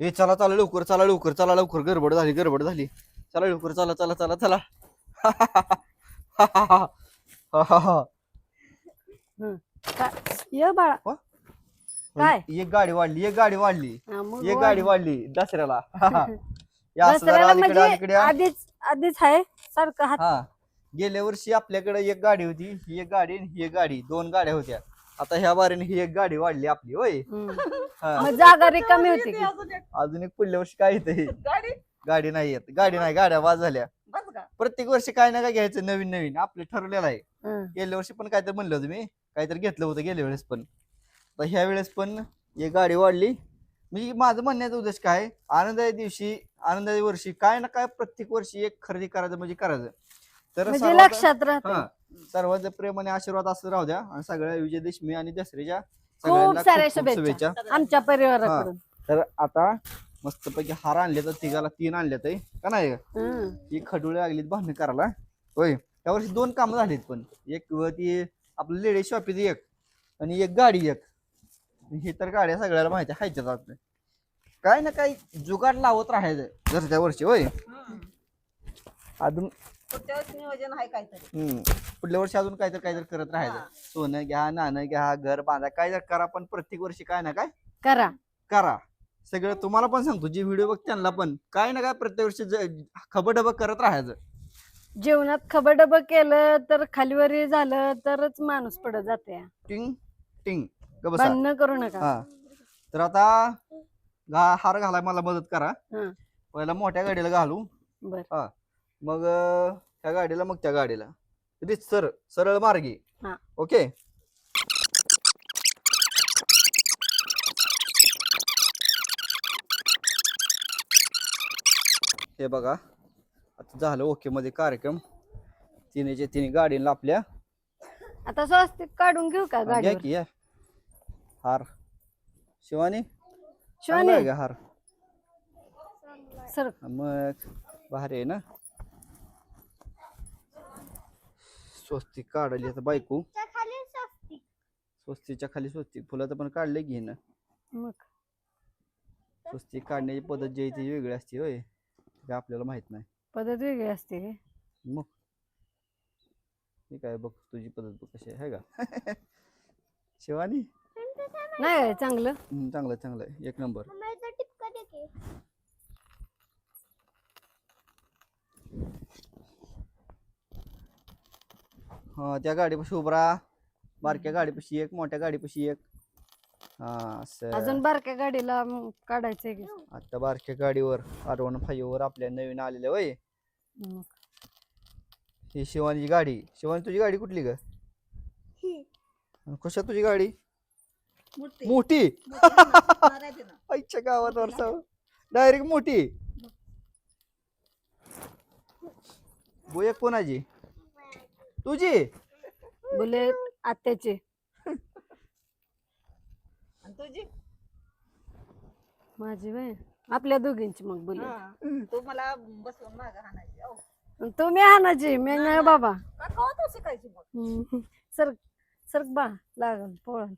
ए चला चला लवकर चला लवकर चला लवकर. गडबड झाली गडबड झाली. चला लवकर चला चला चला चला. काय? ये बाळा. काय? एक गाडी वाढली एक गाडी वाढली. हा, मग एक. गाडी वाढली दसऱ्याला. या असं जरा दसऱ्याला अलीकडे म्हणजे अलीकडे या. आधीच आधीच आहे सारखं हात. हा. गेल्या वर्षी आपल्याकडे एक गाडी होती ही एक गाडी आणि ही एक गाडी. दोन गाड्या होत्या. आता ह्या बारीने ही एक गाडी वाढली आपली होय. हम्म. हा. मग जागा रिकामी होती की. अजून एक. पुढल्या वर्षी काय येते गाडी? गाडी नाही येत. गाडी नाही गाड्या वाज झाल्या. बस का? प्रत्येक वर्षी काय ना काय घ्यायचं नवीन नवीन. आपलं ठरलेलं आहे. हं. गेल्या वर्षी पण काहीतरी म्हणलं होतं मी. काहीतरी घेतलं होतं गेल्या वेळेस पण. तर ह्या वेळेस पण एक गाडी वाढली. म्हणजे माझं म्हणण्याचा उद्देश काय? आनंदाच्या दिवशी आनंदाच्या वर्षी काय ना काय प्रत्येक वर्षी एक खरेदी करायचं म्हणजे करायचं. तर म्हणजे लक्षात राहते हा. सर्वांचा प्रेम आणि आशीर्वाद असं राहू द्या. आणि सगळ्या विजय देशमी आणि दसऱ्याच्या खूप सगळ्यांना साऱ्या खूप खूप शुभेच्छा. आमच्या परिवाराकडून. तर आता मस्तपैकी हार आणले तर तिघाला तीन आणले तर का नाही? हं. ही खडुळे लागलीत भांडण करायला होय? त्यावर्षी दोन कामं झालीत पण. एक व ती आपलं लेडीज शॉपीची एक आणि एक गाडी एक. हे तर गाड्या सगळ्याला माहिती आहे हायच्याच आपल्या. काय ना काय जुगाड लावत राहायचं जर त्या वर्षी होय? अजून पुढच्या वेळेस नियोजन आहे काहीतरी. हम्म, पुढल्या वर्षी अजून काहीतरी काहीतरी करत राहायचं. सोनं घ्या नाणं घ्या घर बांधा काय जर करा पण प्रत्येक वर्षी काय ना काय? करा. करा. सगळं तुम्हाला पण सांगतो जे व्हिडिओ बघ त्यांना पण काय ना काय प्रत्येक वर्षी खबडब करत राहायचं. जेवणात खबडब केलं तर खालीवरी झालं तरच माणूस पुढे जाते. टिंग टिंग. ग बसा. भांडणं करू नका. हा. तर आता घा हार घालाय मला मदत करा. हं. पहिला मोठ्या गाडीला घालू. बर. मग त्या गाडीला मग त्या गाडीला. सर सरळ मार्गी. हा. ओके? हे बघा. आता झालं ओके मध्ये कार्यक्रम. तिनेच्या तिने गाडीला आपल्या. आता स्वस्तिक काढून घेऊ का घ्या गाडीवर? की या. हार. शिवानी? चांगला शिवानी आहे का हार? सर. मग भारी आहे ना? स्वस्तिक काढली आता बायको. स्वस्तीच्या खाली स्वस्तिक. फुलाचं पण काढले की ना मग? स्वस्तिक काढण्याची पद्धत जी आहे ती वेगळी असते होय. ते आपल्याला माहीत नाही. पद्धत वेगळी असते काय? मग? हे काय बघ तुझी पद्धत बघ कशी आहे. है का? शिवानी? नाही चांगलं. हम्म, चांगलं आहे, चांगलं. आहे एक नंबर. हा त्या गाडीपाशी उभं राहा. बारक्या गाडीपाशी एक मोठ्या गाडीपाशी एक. हा असं. अजून बारक्या गाडीला म, काढायचंय की. आता बारक्या गाडीवर आर वन फाईव्ह वर आपल्या नवीन आलेल्या वय मग. ही शिवानीची गाडी. शिवानी तुझी गाडी कुठली ग? कशा तुझी गाडी? मोठी. मोठी. आईच्या गावात डायरेक्ट मोठी. बोया कोणाची? तुझी? बुलेट आत्याचे. आणि तुझी? माझी बाय आपल्या दोघींची मग बुलेट हा. तू मला बसवून माग हाणायची अहो, तुम्ही आणायची मी नाही बाबा. का कवा तू शिकायची मग? हम्म. सरक सरक बा लागल पोळण.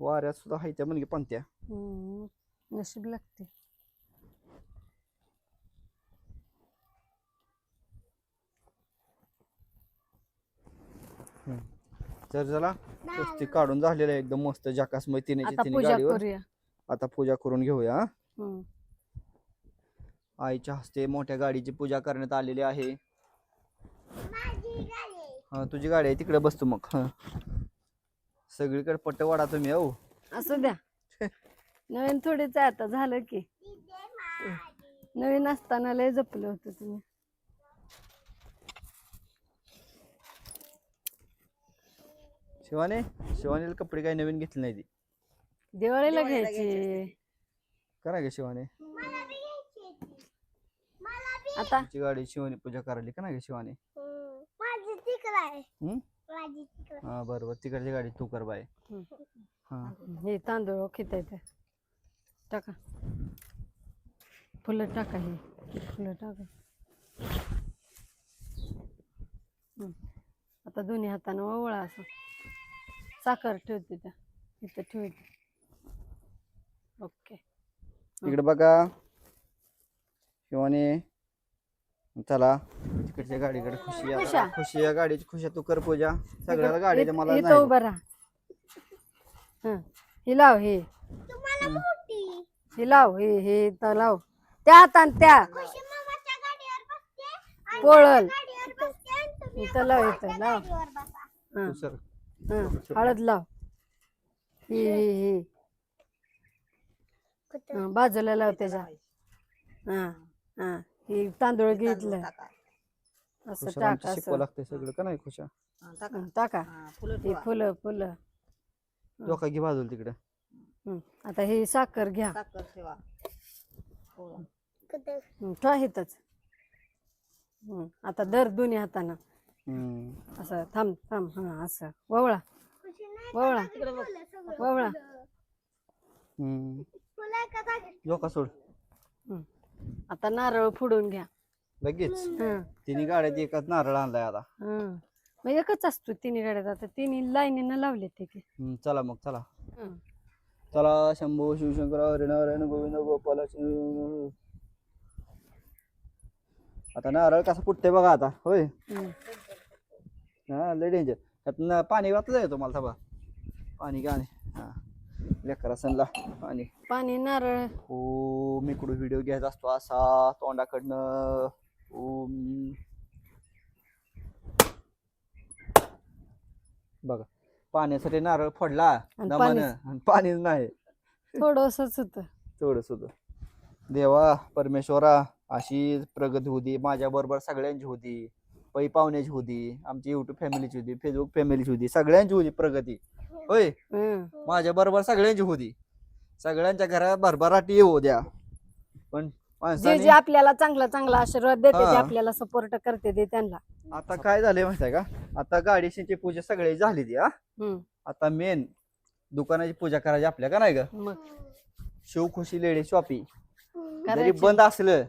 वाऱ्यात सुद्धा हायत्या म्हणजे पंत्या. हम्म. नशीब लागते तर चला. स्वस्तिक काढून झालेलं आहे एकदम मस्त जाकास तिने आता तिने पूजा गाडीवर. करूया. आता पूजा करून घेऊया हा. हम्म. आईच्या हस्ते मोठ्या गाडीची पूजा करण्यात आलेली आहे. हा तुझी गाडी आहे तिकडे बसतो मग हा. सगळीकडे पट्ट वाढा तुम्ही हो. असू द्या. नवीन थोडीच आहे आता झालं की. नवीन असताना लय जपलं होतं तुम्ही. शिवाने शिवानीला कपडे काही नवीन घेतले नाही ती. दिवाळीला घ्यायची. करा गे शिवाने. आता? तिची गाडी शिवानी पूजा करायली का नाही गे शिवाने? माझी तिकडे आहे. हम्म? माझी तिकडे. हा बरोबर तिकडची गाडी तू कर बाय हम्म. हा. हे तांदूळ खिचायचे टाका. फुलं टाका हे. फुलं टाका. आता दोन्ही हातानं ओवळा असं. साखर ठेवते त्या. इथं ठेव ओके. इकडे बघा. शिवानी चला. तिकडच्या गाडीकडे खुशी. खुशा. खुशी या गाडीची. खुशी तू कर पूजा. सगळ्याला गाडीच्या मला इथं नाही. उभं राहा. हं. ही लाव हे. तुम्हाला मोठी. हे लाव हे हे इथं लाव. त्या हातान त्या. खुशी मामाच्या गाडीवर बसते आणि पोळल गाडीवर बसते आणि तुम्ही इथं लाव इथं लाव. गाडीवर बसा. हं, तू सर. हं. हळद लाव. ही ही ही. हं, बाजूला लाव त्याच्या. हा हा. हे तांदूळ घेतलं. असं खुशाला टाका असं. लागतंय सगळं का नाही खुशा? हा, टाका. हं, टाका. हा, फुलं हे. फुलं फुलं. डोका घे बाजूला तिकडे. हं. आता ही साखर घ्या. साखर ठेवा. हो. हं, ठेवा इथंच. हं, आता दर दोन्ही हातानं. हम्म. असं थांब थांब हा असं. ववळा. खुशी नाही ववळा. ववळा. हम्म. सोड? हं. आता नारळ फोडून घ्या. लगेच? हं, तिने गाड्यात एकाच नारळ आणलाय आता. हं. मग एकच असतो तिन्ही गाड्यात आता. तिन्ही लाईनीनं लावले ते की. हम्म, चला मग चला. हं. चला शंभू शिवशंकर हरे नारायण गोविंद गोपाल शिव- आता नारळ कसं फुटते बघा आता होय? हं. हा लय डेंजर त्यातनं पाणी वाचलं आहे तुम्हाला थांबा. पाणी गाणे हा. लेकरा सणला. पाणी. पाणी नारळ. ओ मी कुठं व्हिडिओ घ्यायचा असतो असा तोंडाकडनं. ओम बघा पाण्यासाठी नारळ फोडला. आणि दमानं. पाणीच. आणि पाणीच नाही. थोडंसंच होतं. तेवढंच होतं. देवा परमेश्वरा अशी प्रगती होती. माझ्या बरोबर सगळ्यांची होती. पै पाहुण्याची होती आमची युट्यूब फॅमिलीची होती फेसबुक फॅमिलीची होती सगळ्यांची होती प्रगती. होय. माझ्या बरोबर सगळ्यांची होती. सगळ्यांच्या घरात भरभराटी येऊ द्या. पण जे माणसाने जे आपल्याला चांगला चांगला आशीर्वाद देते ते. आपल्याला सपोर्ट करते ते त्यांना. आता काय झालंय माहितीये का? आता गाडीची पूजा सगळी झाली ती हा. आता मेन दुकानाची पूजा करायची आपल्या का नाही ग? शिवखुशी लेडी शॉपी जरी. बंद असलं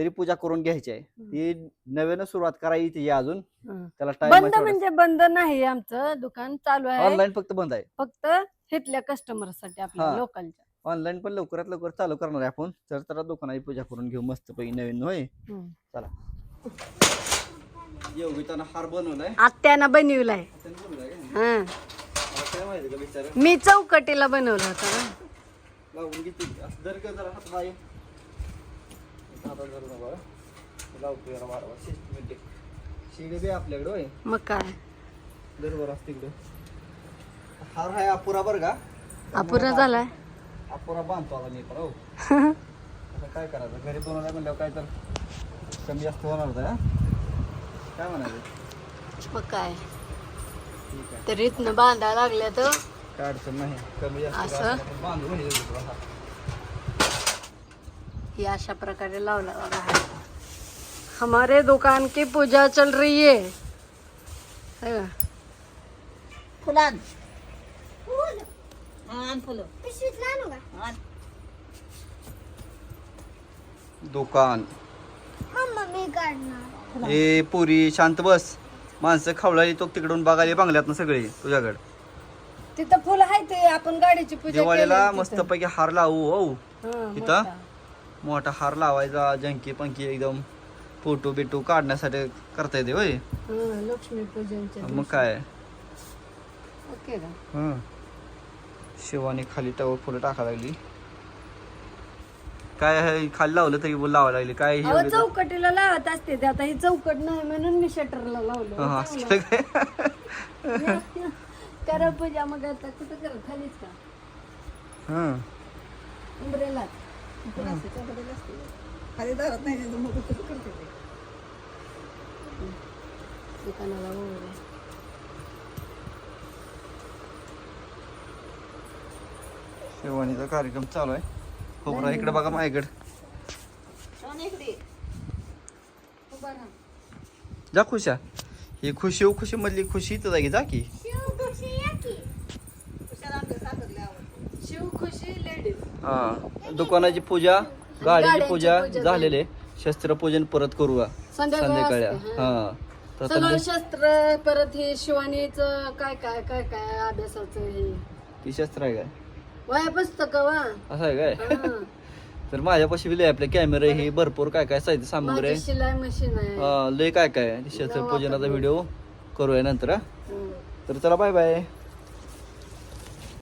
तरी पूजा करून घ्यायची आहे. ती नव्यानं सुरुवात करायची आहे अजून. त्याला बंद टाइम म्हणजे बंद नाही आमचं. दुकान चालू आहे. ऑनलाईन फक्त बंद आहे. फक्त इथल्या कस्टमरसाठी आपल्या हा. लोकलच्या ऑनलाईन पण लवकरात लवकर चालू करणार आहे आपण. तर तर दुकानाची पूजा करून घेऊ. मस्त पैकी नवीन होय. चला. योगितानं हार बनवलाय. आत्यानं बनवलाय. त्यानं बनवलाय का? हं. मला काय माहिती का बिचारा मी चौकटीला बनवला होता असं जर का जरा हात हातात धरू नका लावतो याला वारंवार सिस्टमॅटिक शिडी बी आपल्याकडे होय मग काय? दरवर असते इकडे हार आहे अपुरा बरं का अपुरा झालाय. अपुरा बांधतो आता मी पण हो आता काय करायचं घरी बनवलं म्हणल्यावर काय तर कमी जास्त होणार होतं? काय म्हणायचं मग काय? तर इथनं बांधायला लागल्या तर काय अडचण नाही. कमी जास्त बांधू म्हणजे. ये अशा प्रकारे लावला बघा हा. हमारे दुकान की पूजा चल रही है है का? फुलं आण. हा, आण फुलं पिशवीत आणू का आण. दुकान ए पुरी शांत बस माणसं खवळाली तो तिकडून बघायला बांगल्यात सगळे तुझ्याकडे तिथं फुलं आहे ते आपण गाडीची पूजा दिवाळीला मस्त तिथं. पैकी हार लावू हो हं, इथं? मोठा. हार लावायचा जंकी पंकी एकदम फोटो बिटो काढण्यासाठी करता येते होय? हं, लक्ष्मी पूजनच्या मग काय? हं. शिवानी खाली टावर फुलं टाकायला लागली. काय आहे, खाली लावलं तरी बोल लावायला लागली. काय हे अहो एवढं- चौकटीला लावत असते ते आता. ही चौकट नाही म्हणून मी शटरला लावलं. हं, असं केलं काय? करा पूजा मग आता कुठं करा? खालीच का? हं. खाली दारात नाही तर मग कसं करते ते? दुकानाला उंबरे शिवानीचा कार्यक्रम चालू आहे. खोबरा इकडे बघा माझ्याकडे. जा खुशा. ही खुशी हो खुशी मधली खुशी इथं जागी जा की. शिव खुशी या की. कशाला आपल्या साखरले आवडते? शिव खुशी लेडीज. हा. दुकानाची पूजा गाडीची पूजा झालेले शस्त्रपूजन परत करू का संध्याकाळी. हा. तर सगळं शस्त्र परत हे शिवानीच काय काय काय काय अभ्यासाचं हे? ती शस्त्र आहे काय? वया पुस्तक वा. असं आहे काय? हा. तर माझ्यापाशी बी लय आपले कॅमेरे हे भरपूर काय काय साहित्य सामग्री माझी आहे. शिलाई मशीन आहे. लय काय काय? आहे शस्त्र पूजनाचा व्हिडिओ करूया नंतर हा. तर चला बाय बाय.